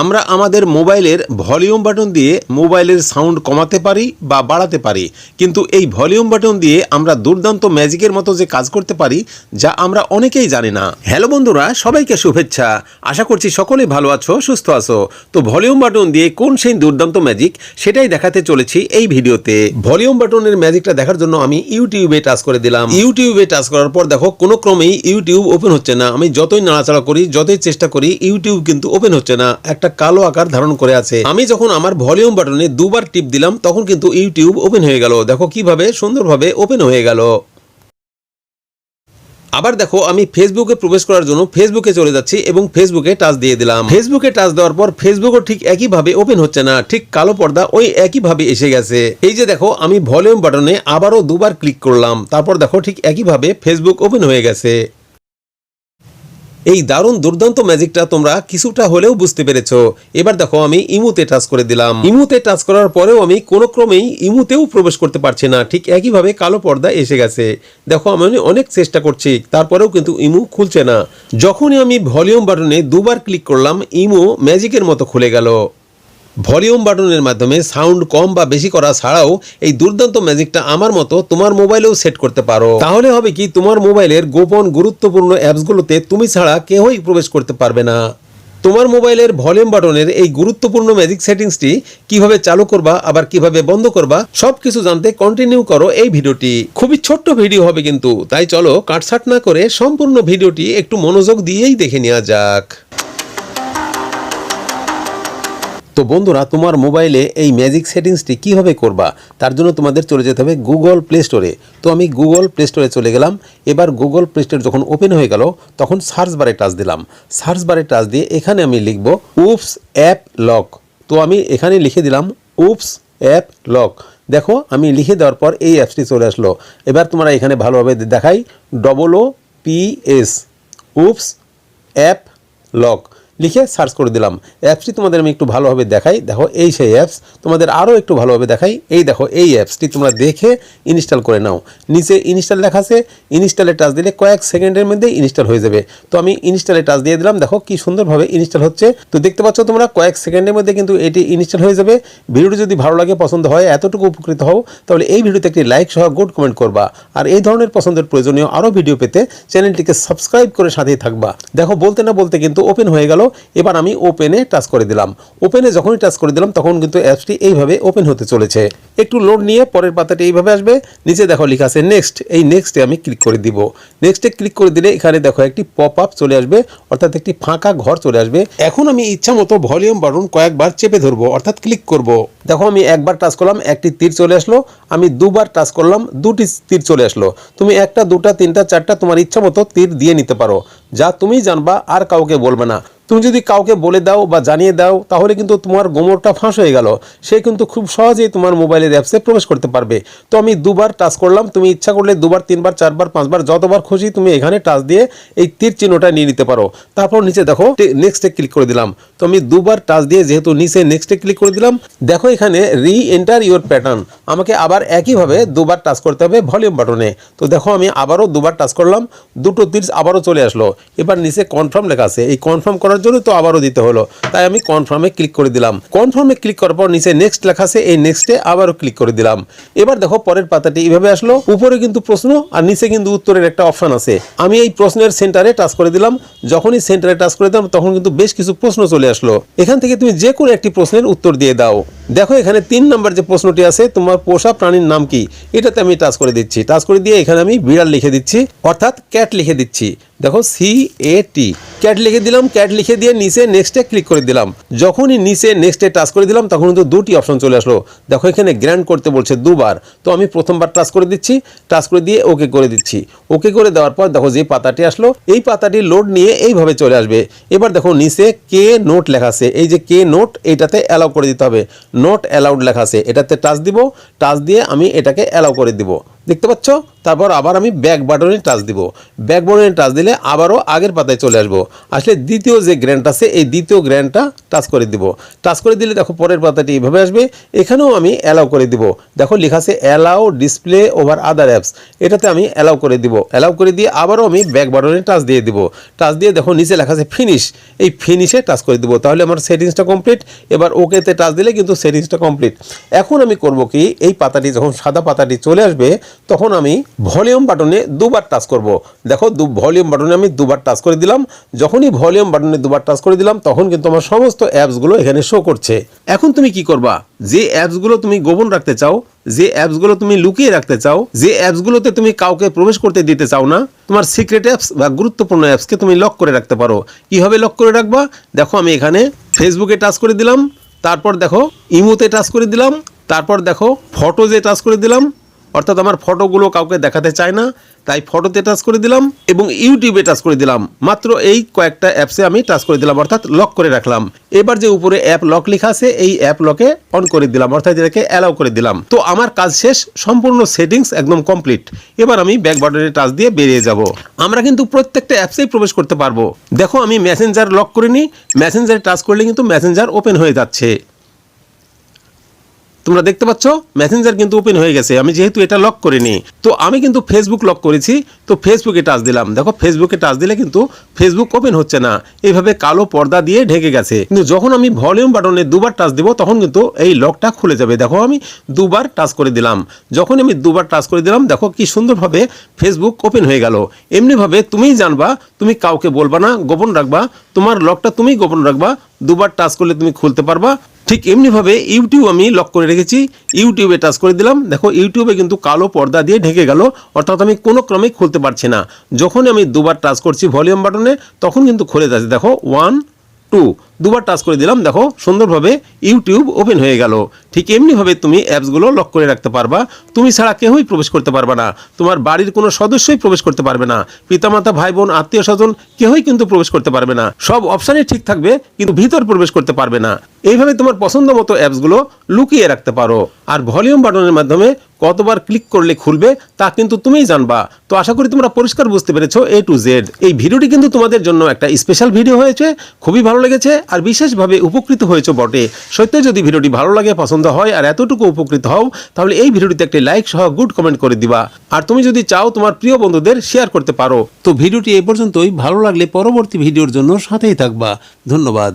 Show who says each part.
Speaker 1: আমরা আমাদের মোবাইলের ভলিউম বাটন দিয়ে মোবাইলের সাউন্ড কমাতে পারি বা বাড়াতে পারি। কিন্তু এই ভলিউম বাটন দিয়ে আমরা দুর্দান্ত ম্যাজিকের মতো যে কাজ করতে পারি, যা আমরা অনেকেই জানি না। হ্যালো বন্ধুরা, সবাইকে শুভেচ্ছা। আশা করছি সকলেই ভালো আছো, সুস্থ আছো। তো ভলিউম বাটন দিয়ে কোন সেই দুর্দান্ত ম্যাজিক, সেটাই দেখাতে চলেছি এই ভিডিওতে। ভলিউম বাটনের ম্যাজিকটা দেখার জন্য আমি ইউটিউবে টাচ করে দিলাম। ইউটিউবে টাচ করার পর দেখো, কোনো ক্রমেই ইউটিউব ওপেন হচ্ছে না। আমি যতই নাড়াচাড়া করি, যতই চেষ্টা করি, ইউটিউব কিন্তু ওপেন হচ্ছে না। একটা কালো আকার ধারণ করে আছে। আমি যখন আমার ভলিউম বাটনে দুবার টিপ দিলাম, তখন কিন্তু ইউটিউব ওপেন হয়ে গেল। দেখো কীভাবে সুন্দরভাবে ওপেন হয়ে গেল। আবার দেখো, আমি ফেসবুকে প্রবেশ করার জন্য ফেসবুকে চলে যাচ্ছি এবং ফেসবুকে টাচ দিয়ে দিলাম। ফেসবুকে টাচ দেওয়ার পর ফেসবুকও ঠিক একইভাবে ওপেন হচ্ছে না। ঠিক কালো পর্দা ওই একইভাবে এসে গেছে। এই যে দেখো, আমি ভলিউম বাটনে আবারও দুবার ক্লিক করলাম। তারপর দেখো, ঠিক একইভাবে ফেসবুক ওপেন হয়ে গেছে। এই দারুণ দুর্দান্ত ম্যাজিকটা তোমরা কিছুটা হলেও বুঝতে পেরেছ। এবার দেখো আমি ইমুতে টাচ করে দিলাম। ইমুতে টাচ করার পরেও আমি কোনো ক্রমেই ইমুতেও প্রবেশ করতে পারছি না। ঠিক একইভাবে কালো পর্দা এসে গেছে। দেখো আমি অনেক চেষ্টা করছি, তারপরেও কিন্তু ইমু খুলছে না। যখনই আমি ভলিউম বাটনে দুবার ক্লিক করলাম, ইমু ম্যাজিকের মতো খুলে গেল। ভলিউম বাটনের মাধ্যমে সাউন্ড কম বা বেশি করা ছাড়াও এই দুর্দান্ত ম্যাজিকটা আমার মতো তোমার মোবাইলেও সেট করতে পারো। তাহলে হবে কি, তোমার মোবাইলের গোপন গুরুত্বপূর্ণ অ্যাপসগুলোতে তুমি ছাড়া কেউই প্রবেশ করতে পারবে না। তোমার মোবাইলের ভলিউম বাটনের এই গুরুত্বপূর্ণ ম্যাজিক সেটিংসটি কীভাবে চালু করবা, আবার কীভাবে বন্ধ করবা, সবকিছু জানতে কন্টিনিউ করো এই ভিডিওটি। খুবই ছোট্ট ভিডিও হবে কিন্তু, তাই চলো কাটছাট না করে সম্পূর্ণ ভিডিওটি একটু মনোযোগ দিয়েই দেখে নেওয়া যাক। তো বন্ধুরা, তোমার মোবাইলে এই ম্যাজিক সেটিংসটি কীভাবে করবা? তার জন্য তোমাদের চলে যেতে হবে গুগল প্লে স্টোরে তো আমি গুগল প্লে স্টোরে চলে গেলাম। এবার গুগল প্লে স্টোর যখন ওপেন হয়ে গেল, তখন সার্চ বারে টাচ দিলাম। সার্চ বারে টাচ দিয়ে এখানে আমি লিখব উপস অ্যাপ লক তো আমি এখানে লিখে দিলাম উপস অ্যাপ লক দেখো, আমি লিখে দেওয়ার পর এই অ্যাপসটি চলে আসলো। এবার তোমরা এখানে ভালোভাবে দেখাই। Double O P S oops app lock লিখে সার্চ করে দিলাম। অ্যাপসটি তোমাদের আমি একটু ভালোভাবে দেখাই। দেখো, এই সেই অ্যাপস। তোমাদের আরও একটু ভালোভাবে দেখাই। এই দেখো, এই অ্যাপসটি তোমরা দেখে ইনস্টল করে নাও। নিচে ইনস্টল লেখা আছে। ইনস্টলে টাচ দিলে কয়েক সেকেন্ডের মধ্যেই ইনস্টল হয়ে যাবে। তো আমি ইনস্টলে টাচ দিয়ে দিলাম। দেখো, কি সুন্দরভাবে ইনস্টল হচ্ছে। তো দেখতে পাচ্ছ তোমরা, কয়েক সেকেন্ডের মধ্যে কিন্তু এটি ইনস্টল হয়ে যাবে। ভিডিওটি যদি ভালো লাগে, পছন্দ হয়, এতটুকু উপকৃত হও, তাহলে এই ভিডিওতে একটি লাইক সহ গুড কমেন্ট করবা। আর এই ধরনের পছন্দের প্রয়োজনীয় আরও ভিডিও পেতে চ্যানেলটিকে সাবস্ক্রাইব করে সাথেই থাকবা। দেখো, বলতে না বলতে কিন্তু ওপেন হয়ে গেল। এবার আমি ওপেনে টাচ করে দিলাম। ওপেনে যখনই টাচ করে দিলাম, তখন কিন্তু অ্যাপসটি এইভাবে ওপেন হতে চলেছে। একটু লোড নিয়ে পরের পাতাটি এইভাবে আসবে। নিচে দেখো লেখা আছে নেক্সট এই নেক্সটে আমি ক্লিক করে দিব। নেক্সটে ক্লিক করে দিলে এখানে দেখো একটি পপ আপ চলে আসবে, অর্থাৎ একটি ফাঁকা ঘর চলে আসবে। এখন আমি ইচ্ছা মতো ভলিউম বাটন কয়েকবার চেপে ধরবো, অর্থাৎ ক্লিক করব। দেখো, আমি একবার টাচ করলাম, একটি তীর চলে আসলো, আমি দুবার টাচ করলাম, দুটি তীর চলে আসলো। তুমি একটা, দুটা, তিনটা, চারটা তোমার ইচ্ছা মতো তীর দিয়ে নিতে পারো। যা তুমি জানবা, আর কাউকে বলবে না। তুমি যদি কাউকে বলে দাও বা জানিয়ে দাও, তাহলে কিন্তু তোমার গোমরটা ফাঁস হয়ে গেল। সে কিন্তু খুব সহজেই তোমার মোবাইলের অ্যাপসে প্রবেশ করতে পারবে। তো আমি দুবার টাচ করলাম, তুমি ইচ্ছা করলে দুবার, তিনবার, চারবার, পাঁচবার, যতবার খুশি তুমি এখানে টাচ দিয়ে এই তীর চিহ্নটা নিয়ে নিতে পারো। তারপর নিচে দেখো নেক্সটে ক্লিক করে দিলাম। তো আমি দুবার টাচ দিয়ে যেহেতু নিচে নেক্সটে ক্লিক করে দিলাম, দেখো এখানে রি এন্টার ইউর প্যাটার্ন আমাকে আবার একইভাবে দুবার টাচ করতে হবে ভলিউম বাটনে তো দেখো আমি আবারও দুবার টাচ করলাম, দুটো তীর আবারও চলে আসলো। এবার নিচে কনফার্ম লেখা আছে। এই কনফার্ম করার জন্য তো আবারও দিতে হলো। তাই আমি কনফার্মে ক্লিক করে দিলাম। কনফার্মে ক্লিক করার পর নিচে নেক্সট লেখা আছে, এই নেক্সটে আবারও ক্লিক করে দিলাম। এবার দেখো পরের পাতাটি এইভাবে আসলো। উপরে কিন্তু প্রশ্ন আর নিচে কিন্তু উত্তরের একটা অপশন আছে। আমি এই প্রশ্নের সেন্টারে টাচ করে দিলাম। যখনই সেন্টারে টাচ করে দিলাম, তখন কিন্তু বেশ কিছু প্রশ্ন চলে আসলো। এখান থেকে তুমি যে কোনো একটি প্রশ্নের উত্তর দিয়ে দাও। দেখো এখানে তিন নম্বর যে প্রশ্নটি আছে, তোমার পোষা প্রাণীর নাম কি? এটাতে আমি টাচ করে দিচ্ছি। টাচ করে দিয়ে এখানে আমি বিড়াল লিখে দিচ্ছি, অর্থাৎ ক্যাট লিখে দিচ্ছি। দেখো সি এ টি ক্যাট লিখে দিলাম ক্যাট লিখে দিয়ে নিচে নেক্সটে ক্লিক করে দিলাম। যখনই নিচে নেক্সটে টাচ করে দিলাম, তখন কিন্তু দুটি অপশন চলে আসলো। দেখো এখানে গ্র্যান্ড করতে বলছে দুবার। তো আমি প্রথমবার টাচ করে দিচ্ছি টাচ করে দিয়ে ওকে করে দিচ্ছি। ওকে করে দেওয়ার পর দেখো যে পাতাটি আসলো, এই পাতাটি লোড নিয়ে এইভাবে চলে আসবে। এবার দেখো নিচে কে নোট লেখা আছে। এই যে কে নোট এইটাতে অ্যালাউ করে দিতে হবে। নোট অ্যালাউড লেখা আছে। এটাতে টাচ দিব টাচ দিয়ে আমি এটাকে অ্যালাউ করে দিব। দেখতে পাচ্ছ? তারপর আবার আমি ব্যাক বাটনে টাচ দিব। ব্যাক বাটনে টাচ দিলে আবারও আগের পাতায় চলে আসব। আসলে দ্বিতীয় যে গ্র্যান্ড আছে, এই দ্বিতীয় গ্র্যান্ডটা টাচ করে দিব। টাচ করে দিলে দেখো পরের পাতাটি এইভাবে আসবে। এখানেও আমি অ্যালাউ করে দিব। দেখো লেখা আছে allow display over other apps এটাতে আমি অ্যালাউ করে দিব। অ্যালাউ করে দিয়ে আবারও আমি ব্যাক বাটনে টাচ দিয়ে দিব। টাচ দিয়ে দেখো নিচে লেখা আছে ফিনিশ এই ফিনিশে টাচ করে দিব। তাহলে আমার সেটিংসটা কমপ্লিট এবার ওকেতে টাচ দিলে কিন্তু সেটিংসটা কমপ্লিট এখন আমি করব কি, এই পাতাটি যখন সাদা পাতাটি চলে আসবে তখন আমি ভলিউম বাটনে দুবার টাচ করব। দেখো, দু ভলিউম বাটনে আমি দুবার টাচ করে দিলাম। যখনই ভলিউম বাটনে দুবার টাচ করে দিলাম, তখন কিন্তু আমার সমস্ত অ্যাপসগুলো এখানে শো করছে। এখন তুমি কি করবা? যে অ্যাপসগুলো তুমি গোপন রাখতে চাও, যে অ্যাপসগুলো তুমি লুকিয়ে রাখতে চাও, যে অ্যাপসগুলোতে তুমি কাউকে প্রবেশ করতে দিতে চাও না, তোমার সিক্রেট অ্যাপস বা গুরুত্বপূর্ণ অ্যাপসকে তুমি লক করে রাখতে পারো। কীভাবে লক করে রাখবা? দেখো, আমি এখানে ফেসবুকে টাচ করে দিলাম। তারপর দেখো, ইমোতে টাচ করে দিলাম। তারপর দেখো ফটোজে টাচ করে দিলাম। অর্থাৎ আমার ফটোগুলো কাউকে দেখাতে চায় না, তাই ফটোতে টাচ করে দিলাম এবং ইউটিউবে টাচ করে দিলাম। মাত্র এই কয়েকটা অ্যাপসে আমি টাচ করে দিলাম, অর্থাৎ লক করে রাখলাম। এবার যে উপরে অ্যাপ লক লেখা আছে, এই অ্যাপ লকে অন করে দিলাম, অর্থাৎ এটাকে অ্যালাউ করে দিলাম। তো আমার কাজ শেষ, সম্পূর্ণ সেটিংস একদম কমপ্লিট এবার আমি ব্যাক বাটনে টাচ দিয়ে বেরিয়ে যাব। আমরা কিন্তু প্রত্যেকটা অ্যাপসেই প্রবেশ করতে পারব। দেখো, আমি মেসেঞ্জার লক করিনি মেসেঞ্জারে টাচ করলে কিন্তু মেসেঞ্জার ওপেন হয়ে যাচ্ছে। তোমরা দেখতে পাচ্ছ মেসেঞ্জার কিন্তু ওপেন হয়ে গেছে। আমি যেহেতু এটা লক করিনি, তো আমি কিন্তু ফেসবুক লক করেছি। তো ফেসবুকে টাচ দিলাম। দেখো ফেসবুকে টাচ দিলে কিন্তু ফেসবুক ওপেন হচ্ছে না। এইভাবে কালো পর্দা দিয়ে ঢেকে গেছে। কিন্তু যখন আমি ভলিউম বাটনে দুবার টাচ দিব, তখন কিন্তু এই লকটা খুলে যাবে। দেখো, আমি দুবার টাচ করে দিলাম। যখন আমি দুবার টাচ করে দিলাম, দেখো কি সুন্দরভাবে ফেসবুক ওপেন হয়ে গেল। এমনিভাবে তুমিই জানবা, তুমি কাউকে বলবা না, গোপন রাখবা। তোমার লকটা তুমিই গোপন রাখবা। দুবার টাচ করলে তুমি খুলতে পারবা। ঠিক এমনিভাবে ইউটিউব আমি লক করে রেখেছি। ইউটিউবে টাচ করে দিলাম। দেখো, ইউটিউবে কিন্তু কালো পর্দা দিয়ে ঢেকে গেল। অর্থাৎ আমি কোনো ক্রমেই খুলতে পারছি না। যখন আমি দুবার টাচ করছি ভলিউম বাটনে তখন কিন্তু খুলে যাচ্ছে। দেখো ওয়ান টু দুবার টাচ করে দিলাম, দেখো, সুন্দরভাবে ইউটিউব ওপেন হয়ে গেল। ঠিক এমনিভাবে তুমি অ্যাপসগুলো লক করে রাখতে পারবা। তুমি ছাড়া কেউই প্রবেশ করতে পারবে না। তোমার বাড়ির কোনো সদস্যই প্রবেশ করতে পারবে না। পিতামাতা ভাই বোন আত্মীয় স্বজন কেউই কিন্তু প্রবেশ করতে পারবে না। সব অপশানই ঠিক থাকবে, কিন্তু ভিতর প্রবেশ করতে পারবে না। এইভাবে তোমার পছন্দ মতো অ্যাপসগুলো লুকিয়ে রাখতে পারো। আর ভলিউম বাটনের মাধ্যমে কতবার ক্লিক করলে খুলবে তা কিন্তু তুমিই জানবা। তো আশা করি তোমরা পরিষ্কার বুঝতে পেরেছ এ টু জেড এই ভিডিওটি কিন্তু তোমাদের জন্য একটা স্পেশাল ভিডিও হয়েছে, খুবই ভালো লেগেছে আর বিশেষভাবে উপকৃত হয়েছে বটে। সত্যি যদি ভিডিওটি ভালো লাগে, পছন্দ হয় আর এতটুকু উপকৃত হও, তাহলে এই ভিডিওটিতে একটি লাইক সহ গুড কমেন্ট করে দিবা। আর তুমি যদি চাও তোমার প্রিয় বন্ধুদের শেয়ার করতে পারো। তো ভিডিওটি এই পর্যন্তই, ভালো লাগলে পরবর্তী ভিডিওর জন্য সাথেই থাকবা। ধন্যবাদ।